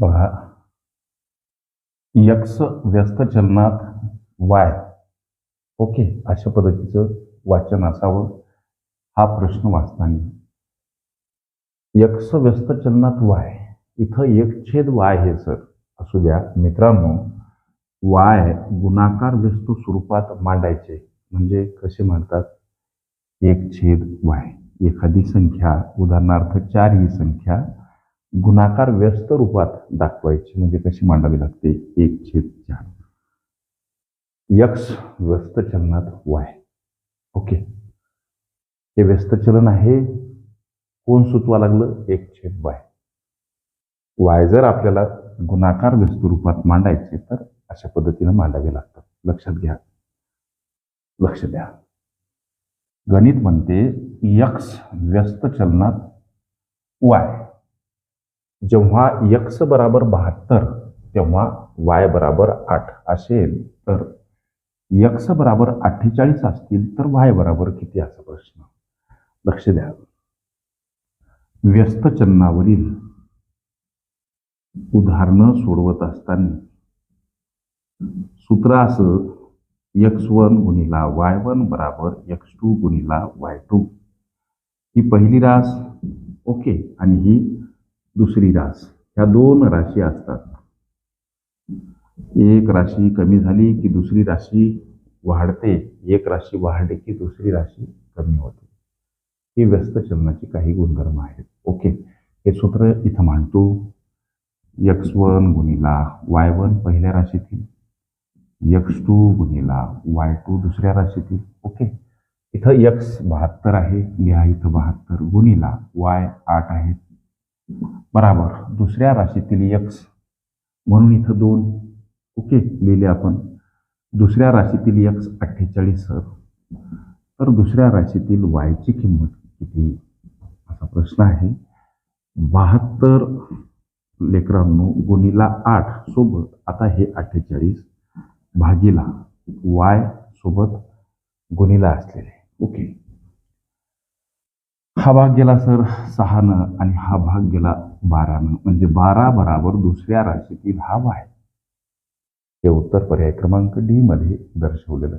बघा. यक्स व्यस्त चलनात वाय. ओके अशा पद्धतीचं वाचन असावं. हा प्रश्न वाचताना. यक्स व्यस्त चलनात वाय. इथं एक छेद वाय हे सर. असू द्या. मित्रांनो वाय गुणाकार व्यस्त स्वरूपात मांडायचे. म्हणजे कसे म्हणतात एक छेद वाय. एखादी संख्या उदाहरणार्थ चार ही संख्या. गुणाकार व्यस्त रूपात दाखवायची म्हणजे कशी मांडावी लागते? एक छेद चार. यक्स व्यस्त चलनात वाय. ओके. हे व्यस्त चलन आहे. कोण सुचवा लागलं? एक छेद वाय. वाय जर आपल्याला गुणाकार व्यस्त रूपात मांडायचे तर अशा पद्धतीनं मांडावे लागतात. लक्षात घ्या. लक्ष द्या. गणित म्हणते यक्स व्यस्त चलनात वाय. जेव्हा यक्स बराबर बहात्तर तेव्हा वाय बराबर आठ असेल तर यक्स बराबर अठ्ठेचाळीस असतील तर वाय बराबर किती असा प्रश्न? लक्ष द्या. व्यस्त चलनावरील उदाहरणं सोडवत असताना सूत्र असं यक्स वन गुणिला वाय वन बराबर यक्स टू गुणिला वाय टू. ही पहिली रास ओके आणि ही दुसरी रास. ह्या दोन राशी असतात. एक राशी कमी झाली की दुसरी राशी वाढते. एक राशी वाढली की दुसरी राशी कमी होते. ही व्यस्त चलनाची काही गुणधर्म आहेत. ओके. हे सूत्र इथं मांडतो. यक्स वन गुणिला वाय वन पहिल्या राशीतील. यक्स टू गुणिला वाय टू दुसऱ्या राशीतील. ओके. इथं यक्स बहात्तर आहे. लिहा इथं बहात्तर गुणिला वाय आठ आहेत बराबर. दुसऱ्या राशीतील यक्स म्हणून इथं दोन. ओके लिहिले आपण. दुसऱ्या राशीतील यक्स अठ्ठेचाळीस सर. तर दुसऱ्या राशीतील वायची किंमत किती? असा प्रश्न आहे. बहात्तर लेकरांनो गुणीला आठ सोबत आता हे अठ्ठेचाळीस भागीला वाय सोबत गुणीला असलेले. ओके हा भाग गेला सर सहानं आणि हा भाग गेला बारानं. म्हणजे बारा बराबर दुसऱ्या राशीतील हा आहे हे उत्तर पर्याय क्रमांक डी मध्ये दर्शवलेलं.